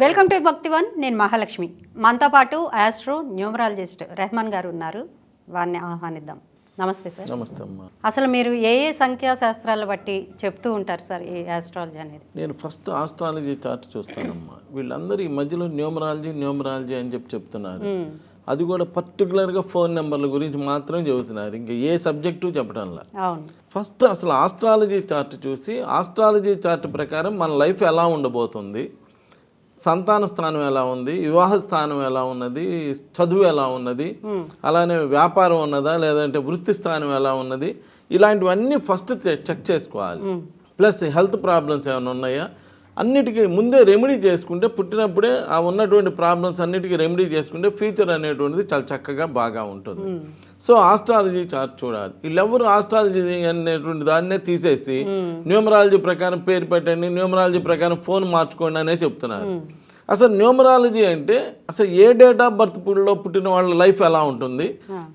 Welcome to Bhaktivan నేను మహాలక్ష్మి. మనతో పాటు ఆస్ట్రో న్యూమరాలజిస్ట్ రెహమాన్ గారు ఉన్నారు. వారిని ఆహ్వానిద్దాం. నమస్తే సార్. నమస్తే అమ్మా. అసలు మీరు ఏ ఏ సంఖ్యా శాస్త్రాలు బట్టి చెప్తూ ఉంటారు సార్ ఈ ఆస్ట్రాలజీ అనేది? నేను ఫస్ట్ ఆస్ట్రాలజీ చార్ట్ చూస్తానమ్మా. వీళ్ళందరూ ఈ మధ్యలో న్యూమరాలజీ న్యూమరాలజీ అని చెప్పి చెప్తున్నారు. అది కూడా పర్టికులర్గా ఫోన్ నెంబర్ల గురించి మాత్రం చెబుతున్నారు. ఇంకా ఏ సబ్జెక్టు చెప్పడంలా ఫస్ట్ అసలు ఆస్ట్రాలజీ చార్ట్ చూసి ఆస్ట్రాలజీ చార్ట్ ప్రకారం మన లైఫ్ ఎలా ఉండబోతుంది? సంతాన స్థానం ఎలా ఉంది? వివాహ స్థానం ఎలా ఉన్నది? చదువు ఎలా ఉన్నది? అలానే వ్యాపారం ఉన్నదా? లేదంటే వృత్తి స్థానం ఎలా ఉన్నది? ఇలాంటివన్నీ ఫస్ట్ చెక్ చేసుకోవాలి. ప్లస్ హెల్త్ ప్రాబ్లమ్స్ ఏమైనా ఉన్నాయా? అన్నిటికీ ముందే రెమెడీ చేసుకుంటే పుట్టినప్పుడే ఆ ఉన్నటువంటి ప్రాబ్లమ్స్ అన్నిటికీ రెమెడీ చేసుకుంటే ఫ్యూచర్ అనేటువంటిది చాలా చక్కగా బాగా ఉంటుంది. సో ఆస్ట్రాలజీ చార్ట్ చూడాలి. వీళ్ళెవరు ఆస్ట్రాలజీ అనేటువంటి దాన్నే తీసేసి న్యూమరాలజీ ప్రకారం పేరు పెట్టండి న్యూమరాలజీ ప్రకారం ఫోన్ మార్చుకోండి అనే చెప్తున్నారు. అసలు న్యూమరాలజీ అంటే అసలు ఏ డేట్ ఆఫ్ బర్త్లో పుట్టిన వాళ్ళ లైఫ్ ఎలా ఉంటుంది?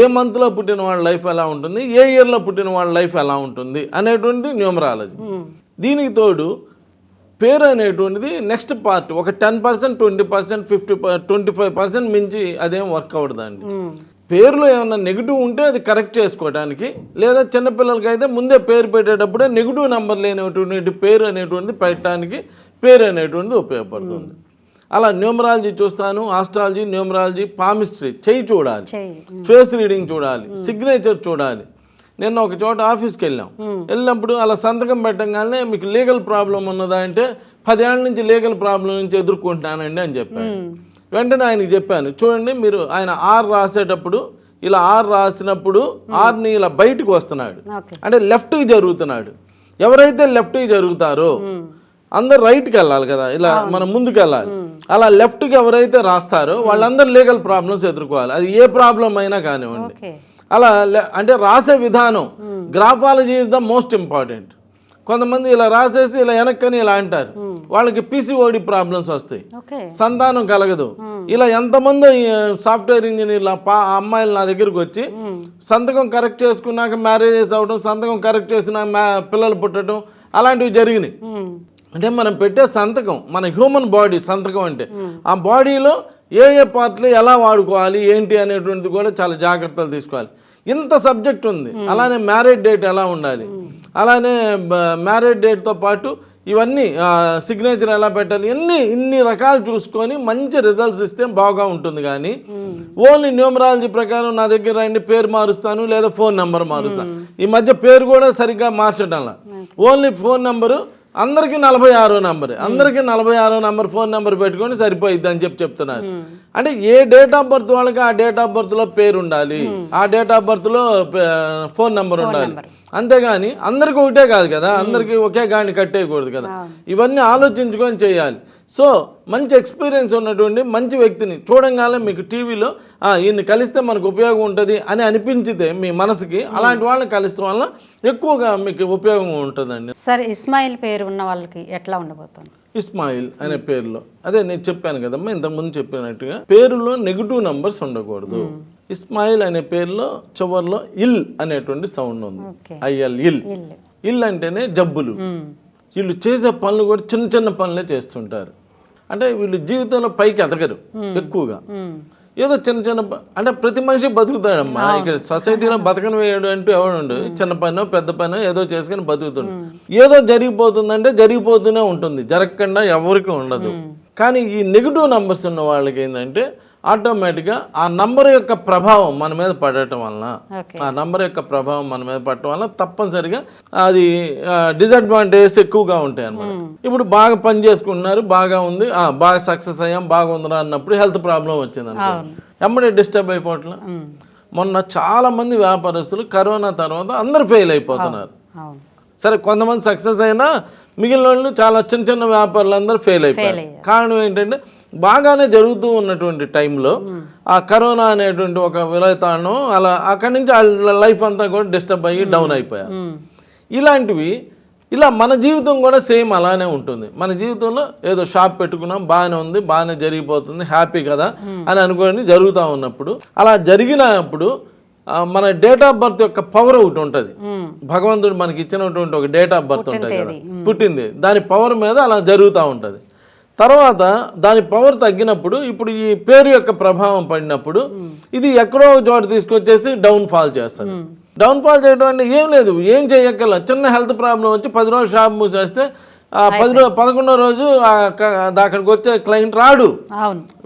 ఏ మంత్లో పుట్టిన వాళ్ళ లైఫ్ ఎలా ఉంటుంది? ఏ ఇయర్లో పుట్టిన వాళ్ళ లైఫ్ ఎలా ఉంటుంది? అనేటువంటిది న్యూమరాలజీ దీనికి తోడు పేరు అనేటువంటిది నెక్స్ట్ పార్ట్ ఒక ten percent twenty percent fifty twenty five percent మించి అదేం వర్క్ అవ్వదండి. పేరులో ఏమైనా నెగిటివ్ ఉంటే అది కరెక్ట్ చేసుకోవడానికి లేదా చిన్నపిల్లలకి అయితే ముందే పేరు పెట్టేటప్పుడే నెగిటివ్ నెంబర్ లేనటువంటి పేరు అనేటువంటిది పెట్టడానికి పేరు అనేటువంటిది ఉపయోగపడుతుంది. అలా న్యూమరాలజీ చూస్తాను ఆస్ట్రాలజీ న్యూమరాలజీ పామిస్ట్రీ చెయ్యి చూడాలి. ఫేస్ రీడింగ్ చూడాలి సిగ్నేచర్ చూడాలి. నిన్న ఒక చోట ఆఫీస్కి వెళ్ళాం. వెళ్ళినప్పుడు అలా సంతకం పెట్టగానే మీకు లీగల్ ప్రాబ్లం ఉన్నదా అంటే పదేళ్ళ నుంచి లీగల్ ప్రాబ్లం నుంచి ఎదుర్కొంటున్నానండి అని చెప్పాను వెంటనే ఆయనకి చెప్పాను చూడండి మీరు ఆయన ఆర్ రాసేటప్పుడు ఇలా ఆర్ రాసినప్పుడు ఆర్ని ఇలా బయటకు వస్తున్నాడు. అంటే లెఫ్ట్కి జరుగుతున్నాడు. ఎవరైతే లెఫ్ట్కి జరుగుతారో అందరు రైట్కి వెళ్ళాలి కదా ఇలా మనం ముందుకు వెళ్ళాలి అలా లెఫ్ట్కి ఎవరైతే రాస్తారో వాళ్ళందరూ లీగల్ ప్రాబ్లమ్స్ ఎదుర్కోవాలి. అది ఏ ప్రాబ్లం అయినా కానివ్వండి. అలా లే- అంటే రాసే విధానం. Graphology is the most important కొంతమంది ఇలా రాసేసి ఇలా వెనక్కని ఇలా అంటారు. వాళ్ళకి పీసీఓడి ప్రాబ్లమ్స్ వస్తాయి. సంతానం కలగదు. ఇలా ఎంతమంది సాఫ్ట్వేర్ ఇంజనీర్ల పా అమ్మాయిలు నా దగ్గరికి వచ్చి సంతకం కరెక్ట్ చేసుకున్నాక మ్యారేజెస్ అవ్వడం సంతకం కరెక్ట్ చేసుకున్నాక పిల్లలు పుట్టడం అలాంటివి జరిగినాయి. అంటే మనం పెట్టే సంతకం మన హ్యూమన్ బాడీ సంతకం అంటే ఆ బాడీలో ఏ ఏ పార్ట్లు ఎలా వాడుకోవాలి ఏంటి అనేటువంటిది కూడా చాలా జాగ్రత్తలు తీసుకోవాలి. ఇంత సబ్జెక్ట్ ఉంది. అలానే మ్యారేజ్ డేట్ ఎలా ఉండాలి? అలానే మ్యారేజ్ డేట్తో పాటు ఇవన్నీ సిగ్నేచర్ ఎలా పెట్టాలి? ఇన్ని ఇన్ని రకాలు చూసుకొని మంచి రిజల్ట్స్ ఇస్తే బాగా ఉంటుంది కానీ ఓన్లీ న్యూమరాలజీ ప్రకారం నా దగ్గర రండి పేరు మారుస్తాను లేదా ఫోన్ నెంబర్ మారుస్తాను ఈ మధ్య పేరు కూడా సరిగ్గా మార్చడంలా. ఓన్లీ ఫోన్ నెంబరు అందరికీ నలభై ఆరో నంబర్. అందరికీ నలభై ఆరో నంబర్ ఫోన్ నెంబర్ పెట్టుకొని సరిపోయిద్ది అని చెప్పి చెప్తున్నారు. అంటే ఏ డేట్ ఆఫ్ బర్త్ వాళ్ళకి ఆ డేట్ ఆఫ్ బర్త్లో పేరు ఉండాలి. ఆ డేట్ ఆఫ్ బర్త్లో ఫోన్ నెంబర్ ఉండాలి. అంతేగాని అందరికీ ఒకటే కాదు కదా. అందరికీ ఒకే గాని కట్టేయకూడదు కదా. ఇవన్నీ ఆలోచించుకొని చేయాలి. సో మంచి ఎక్స్పీరియన్స్ ఉన్నటువంటి మంచి వ్యక్తిని చూడంగానే మీకు టీవీలో ఈయన్ని కలిస్తే మనకు ఉపయోగం ఉంటుంది అని అనిపించితే మీ మనసుకి అలాంటి వాళ్ళని కలిస్తే వల్ల ఎక్కువగా మీకు ఉపయోగం ఉంటుందండి. సార్ ఇస్మాయిల్ పేరు ఉన్న వాళ్ళకి ఎట్లా ఉండబోతుంది? ఇస్మాయిల్ అనే పేరులో. అదే నేను చెప్పాను కదమ్మా ఇంతకుముందు చెప్పినట్టుగా పేరులో నెగిటివ్ నంబర్స్ ఉండకూడదు. ఇస్మాయిల్ అనే పేరులో చివరిలో ఇల్ అనేటువంటి సౌండ్ ఉంది. I L. ఇల్. అంటేనే జబ్బులు. మ్మ్. వీళ్ళు చేసే పనులు కూడా చిన్న చిన్న పనులే చేస్తుంటారు. అంటే వీళ్ళు జీవితంలో పైకి ఎదగరు ఎక్కువగా. ఏదో చిన్న చిన్న అంటే ప్రతి మనిషి బతుకుతాడమ్మా. ఇక్కడ సొసైటీలో బతకని వేయడు అంటూ ఎవడు చిన్న పనో పెద్ద పనో ఏదో చేసుకుని బతుకుతుండు. ఏదో జరిగిపోతుందంటే జరిగిపోతూనే ఉంటుంది. జరగకుండా ఎవరికి ఉండదు. కానీ ఈ నెగిటివ్ నంబర్స్ ఉన్న వాళ్ళకి ఏంటంటే ఆటోమేటిక్గా ఆ నంబర్ యొక్క ప్రభావం మన మీద పడటం వలన ఆ నంబర్ యొక్క ప్రభావం మన మీద పడటం వల్ల తప్పనిసరిగా అది డిసడ్వాంటేజెస్ ఎక్కువగా ఉంటాయి అన్నమాట. ఇప్పుడు బాగా పని చేసుకుంటున్నారు బాగా ఉంది బాగా సక్సెస్ అయ్యాం బాగుందిరా అన్నప్పుడు హెల్త్ ప్రాబ్లం వచ్చింది అనుకో. ఎమ్మడే డిస్టర్బ్ అయిపోవట్లే. మ్మ్. మొన్న చాలా మంది వ్యాపారస్తులు కరోనా తర్వాత అందరు ఫెయిల్ అయిపోతున్నారు. సరే కొంతమంది సక్సెస్ అయినా మిగిలిన వాళ్ళు చాలా చిన్న చిన్న వ్యాపారులు అందరూ ఫెయిల్ అయిపోయారు. కారణం ఏంటంటే బాగానే జరుగుతూ ఉన్నటువంటి టైంలో ఆ కరోనా అనేటువంటి ఒక విలతానం అలా అక్కడి నుంచి వాళ్ళ లైఫ్ అంతా కూడా డిస్టర్బ్ అయ్యి డౌన్ అయిపోయారు. ఇలాంటివి ఇలా మన జీవితం కూడా సేమ్ అలానే ఉంటుంది. మన జీవితంలో ఏదో షాప్ పెట్టుకున్నాం బాగానే ఉంది బాగానే జరిగిపోతుంది హ్యాపీ కదా అని అనుకోని జరుగుతూ ఉన్నప్పుడు అలా జరిగినప్పుడు మన డేట్ ఆఫ్ బర్త్ యొక్క పవర్ ఒకటి ఉంటుంది. భగవంతుడు మనకి ఇచ్చినటువంటి ఒక డేట్ ఆఫ్ బర్త్ ఉంటుంది కదా. పుట్టింది. దాని పవర్ మీద అలా జరుగుతూ ఉంటుంది. తర్వాత దాని పవర్ తగ్గినప్పుడు ఇప్పుడు ఈ పేరు యొక్క ప్రభావం పడినప్పుడు ఇది ఎక్కడో చోట తీసుకొచ్చేసి డౌన్ ఫాల్ చేస్తుంది. డౌన్ ఫాల్ చేయడం అంటే ఏం లేదు ఏం చేయక్కర్ల. చిన్న హెల్త్ ప్రాబ్లం వచ్చి పది రోజులు షాప్ మూసేస్తే ఆ పది రోజు పదకొండో రోజు అక్కడికి వచ్చే క్లయింట్ రాడు.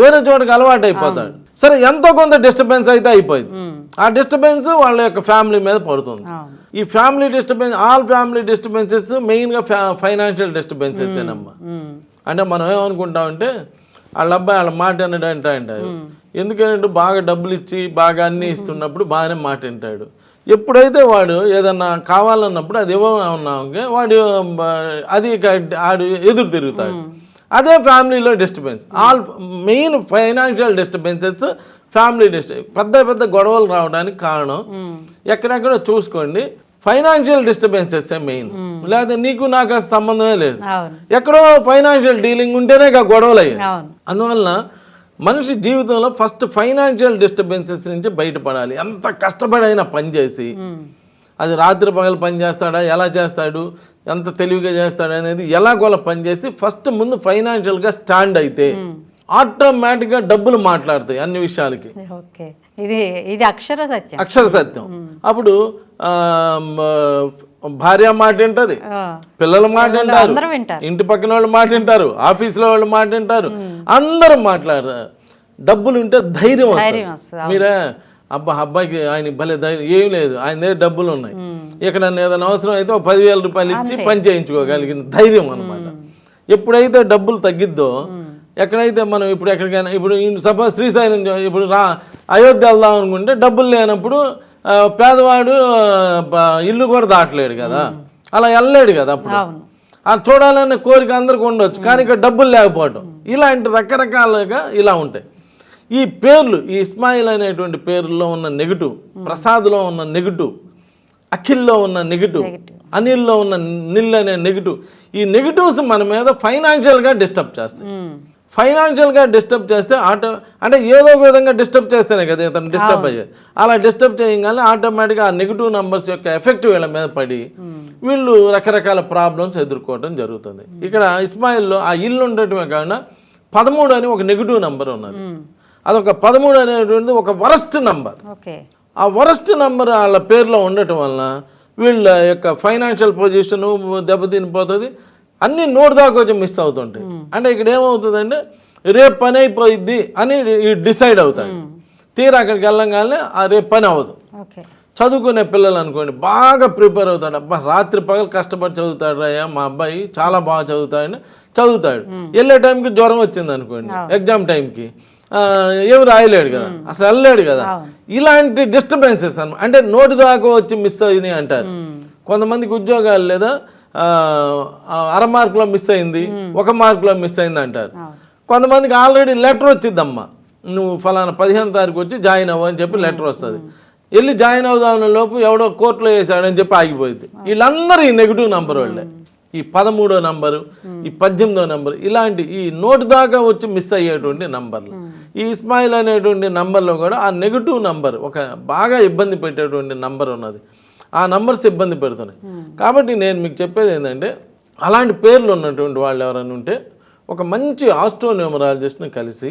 వేరే చోటకి అలవాటు అయిపోతాడు. సరే ఎంతో కొంత డిస్టర్బెన్స్ అయితే అయిపోయింది. ఆ డిస్టర్బెన్స్ వాళ్ళ యొక్క ఫ్యామిలీ మీద పడుతుంది. ఈ family disturbance all family disturbances మెయిన్గా ఫైనాన్షియల్ డిస్టర్బెన్సెస్ ఏనమ్మా. అంటే మనం ఏమనుకుంటామంటే వాళ్ళ అబ్బాయి వాళ్ళ మాట అంటే అంటాడు. ఎందుకంటే బాగా డబ్బులు ఇచ్చి బాగా అన్నీ ఇస్తున్నప్పుడు బాగానే మాట వింటాడు. ఎప్పుడైతే వాడు ఏదన్నా కావాలన్నప్పుడు అది ఇవ్వమన్నాకే వాడు అది ఆడు ఎదురు తిరుగుతాడు. అదే ఫ్యామిలీలో disturbance. All main financial disturbances family disturbance పెద్ద పెద్ద గొడవలు రావడానికి కారణం ఎక్కడెక్కడ చూసుకోండి. ఫైనాన్షియల్ డిస్టర్బెన్సెస్ మెయిన్ లేదా నీకు నాకు అసలు సంబంధమే లేదు. ఎక్కడో ఫైనాన్షియల్ డీలింగ్ ఉంటేనే గొడవలు అయ్యాయి. అందువలన మనిషి జీవితంలో ఫస్ట్ ఫైనాన్షియల్ డిస్టర్బెన్సెస్ నుంచి బయటపడాలి. ఎంత కష్టపడైనా పని చేసి ఉమ్. అది రాత్రి పగలు పని చేస్తాడా ఎలా చేస్తాడు ఎంత తెలివిగా చేస్తాడు అనేది ఎలాగోలా పని చేసి ఫస్ట్ ముందు ఫైనాన్షియల్గా స్టాండ్ అయితే ఆటోమేటిక్గా డబ్బులు మాట్లాడతాయి అన్ని విషయాలకి. ఓకే. ఇది ఇది అక్షర సత్యం. అక్షర సత్యం. అప్పుడు భార్య మాట వింటది. పిల్లల మాట వింటారు. ఇంటి పక్కన వాళ్ళు మాట వింటారు. ఆఫీస్లో వాళ్ళు మాట వింటారు. అందరూ మాట్లాడతారు డబ్బులు ఉంటే ధైర్యం వస్తుంది. వస్తుంది మీరే అబ్బా అబ్బాయికి ఆయన భలే ధైర్యం ఏం లేదు. ఆయన దగ్గర డబ్బులు ఉన్నాయి ఇక్కడ నన్ను ఏదైనా అవసరం అయితే ఒక పదివేల రూపాయలు ఇచ్చి పని చేయించుకోగలిగిన ధైర్యం అనమాట ఎప్పుడైతే డబ్బులు తగ్గిద్దో ఎక్కడైతే మనం ఇప్పుడు ఎక్కడికైనా ఇప్పుడు సపోజ్ శ్రీశైలం ఇప్పుడు రా అయోధ్య వెళ్దాం అనుకుంటే డబ్బులు లేనప్పుడు పేదవాడు ఇల్లు కూడా దాటలేడు కదా. అలా వెళ్ళలేడు కదా అప్పుడు. అది చూడాలనే కోరిక అందరికి ఉండొచ్చు కానీ ఇక్కడ డబ్బులు లేకపోవటం. ఇలాంటి రకరకాలుగా ఇలా ఉంటాయి. ఈ పేర్లు ఈ ఇస్మాయిల్ అనేటువంటి పేరులో ఉన్న నెగిటివ్ ప్రసాద్లో ఉన్న నెగిటివ్ అఖిల్లో ఉన్న నెగిటివ్. అనిల్లో ఉన్న నిల్ అనే నెగిటివ్ ఈ నెగిటివ్స్ మన మీద ఫైనాన్షియల్గా డిస్టర్బ్ చేస్తాయి. ఫైనాన్షియల్గా డిస్టర్బ్ చేస్తే ఆటో అంటే ఏదో ఒక విధంగా డిస్టర్బ్ చేస్తేనే కదా ఇతను డిస్టర్బ్ అయ్యేది అలా డిస్టర్బ్ చేయగానే ఆటోమేటిక్గా ఆ నెగిటివ్ నంబర్స్ యొక్క ఎఫెక్ట్ వీళ్ళ మీద పడి వీళ్ళు రకరకాల ప్రాబ్లమ్స్ ఎదుర్కోవడం జరుగుతుంది. ఇక్కడ ఇస్మాయిల్లో ఆ ఇల్లు ఉండటమే కాకుండా పదమూడు అని ఒక నెగిటివ్ నంబర్ ఉన్నది. అదొక పదమూడు అనేటువంటిది ఒక వరస్ట్ నంబర్. ఆ వరస్ట్ నంబర్ వాళ్ళ పేరులో ఉండటం వలన వీళ్ళ యొక్క ఫైనాన్షియల్ పొజిషను దెబ్బతినిపోతుంది. అన్నీ నోటి దాకా వచ్చి మిస్ అవుతుంటాయి. అంటే ఇక్కడ ఏమవుతుందంటే రేపు పని అయిపోయిద్ది అని డిసైడ్ అవుతాడు తీరా అక్కడికి వెళ్ళంగానే ఆ రేపు పని అవ్వదు. చదువుకునే పిల్లలు అనుకోండి బాగా ప్రిపేర్ అవుతాడు. అబ్బా రాత్రి పగలు కష్టపడి చదువుతాడు అయ్యా మా అబ్బాయి చాలా బాగా చదువుతాడని చదువుతాడు. వెళ్ళే టైంకి జ్వరం వచ్చింది అనుకోండి ఎగ్జామ్ టైంకి. ఆ, ఏం రాయలేడు కదా. అసలు వెళ్ళలేడు కదా. ఇలాంటి డిస్టర్బెన్సెస్ అన్నమాట. అంటే నోటి దాకా వచ్చి మిస్ అయినాయి అంటారు. కొంతమందికి ఉద్యోగాలు లేదా అర మార్కులో మిస్ అయింది ఒక మార్కులో మిస్ అయింది అంటారు. కొంతమందికి ఆల్రెడీ లెటర్ వచ్చిద్దమ్మా. నువ్వు ఫలానా పదిహేను తారీఖు వచ్చి జాయిన్ అవ్వు అని చెప్పి లెటర్ వస్తుంది. వెళ్ళి జాయిన్ అవుదామన్న లోపు ఎవడో కోర్టులో వేసాడని చెప్పి ఆగిపోయింది వీళ్ళందరూ ఈ నెగిటివ్ నంబర్ వాళ్ళే. ఈ పదమూడో నంబరు ఈ పద్దెనిమిదో నంబరు ఇలాంటి ఈ నోటి దాకా వచ్చి మిస్ అయ్యేటువంటి నంబర్లు ఈ ఇస్మాయిల్ అనేటువంటి నంబర్లో కూడా ఆ నెగిటివ్ నంబర్ ఒక బాగా ఇబ్బంది పెట్టేటువంటి నంబర్ ఉన్నది. ఆ నంబర్స్ ఇబ్బంది పెడుతున్నాయి. కాబట్టి నేను మీకు చెప్పేది ఏంటంటే అలాంటి పేర్లు ఉన్నటువంటి వాళ్ళు ఎవరైనా ఉంటే ఒక మంచి ఆస్ట్రోన్యూమరాలజిస్ట్ని కలిసి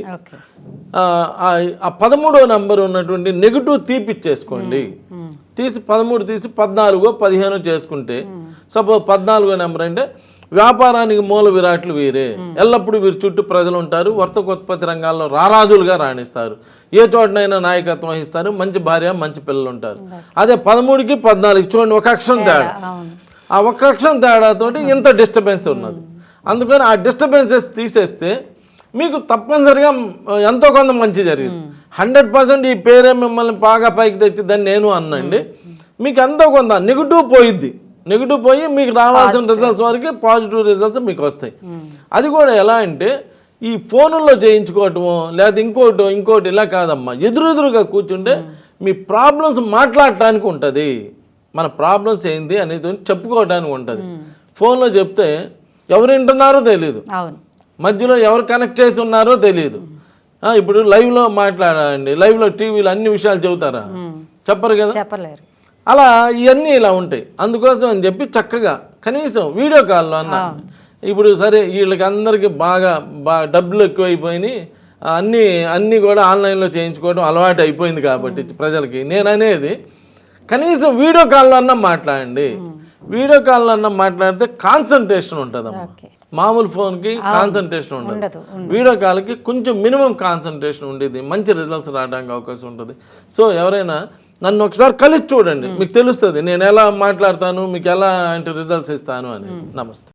ఆ పదమూడో నంబర్ ఉన్నటువంటి నెగిటివ్ తీపిచ్చేసుకోండి తీసి పదమూడు తీసి పద్నాలుగో పదిహేనో చేసుకుంటే సపోజ్ పద్నాలుగో నెంబర్ అంటే వ్యాపారానికి మూల విరాట్లు వీరే. ఎల్లప్పుడూ వీరి చుట్టూ ప్రజలు ఉంటారు. వర్తకోత్పత్తి రంగాల్లో రారాజులుగా రాణిస్తారు. ఏ చోటనైనా నాయకత్వం వహిస్తారు. మంచి భార్య మంచి పిల్లలు ఉంటారు. అదే పదమూడుకి పద్నాలుగు. చూడండి ఒక అక్షరం తేడా ఆ ఒక్క అక్షరం తేడాతోటి ఇంత డిస్టర్బెన్స్ ఉన్నది. అందుకని ఆ డిస్టర్బెన్సెస్ తీసేస్తే మీకు తప్పనిసరిగా ఎంతో కొంత మంచి జరిగింది. హండ్రెడ్ పర్సెంట్ ఈ పేరే మిమ్మల్ని బాగా పైకి తెచ్చిద్దని నేను అన్నండి. మీకు ఎంతో కొంత నెగిటివ్ పోయిద్ది. నెగిటివ్ పోయి మీకు రావాల్సిన రిజల్ట్స్ వరకు పాజిటివ్ రిజల్ట్స్ మీకు వస్తాయి. అది కూడా ఎలా అంటే ఈ ఫోనుల్లో చేయించుకోవటము లేదా ఇంకోటి ఇంకోటి ఇలా కాదమ్మా. ఎదురెదురుగా కూర్చుంటే మీ ప్రాబ్లమ్స్ మాట్లాడటానికి ఉంటుంది. మన ప్రాబ్లమ్స్ ఏంది అనేది చెప్పుకోవడానికి ఉంటుంది. ఫోన్లో చెప్తే ఎవరు వింటున్నారో తెలియదు మధ్యలో ఎవరు కనెక్ట్ చేసి ఉన్నారో తెలియదు ఇప్పుడు లైవ్లో మాట్లాడండి. లైవ్లో టీవీలో అన్ని విషయాలు చెబుతారా? చెప్పరు కదా? చెప్పలేరు. అలా ఇవన్నీ ఇలా ఉంటాయి. అందుకోసం అని చెప్పి చక్కగా కనీసం వీడియో కాల్లో అన్న ఇప్పుడు సరే వీళ్ళకి అందరికీ బాగా బాగా డబ్బులు ఎక్కువైపోయినాయి. అన్నీ అన్నీ కూడా ఆన్లైన్లో చేయించుకోవడం అలవాటు అయిపోయింది కాబట్టి ప్రజలకి. నేను అనేది కనీసం వీడియో కాల్లో అన్నా మాట్లాడండి. వీడియో కాల్లో అన్నా మాట్లాడితే కాన్సన్ట్రేషన్ ఉంటుందమ్మా. ఓకే. మామూలు ఫోన్కి కాన్సన్ట్రేషన్ ఉండదు. వీడియో కాల్కి కొంచెం మినిమం కాన్సన్ట్రేషన్ ఉండేది. మంచి రిజల్ట్స్ రావడానికి అవకాశం ఉంటుంది. సో ఎవరైనా నన్ను ఒకసారి కలిసి చూడండి. మీకు తెలుస్తుంది నేను ఎలా మాట్లాడతాను మీకు ఎలా అంటే రిజల్ట్స్ ఇస్తాను అని. నమస్తే.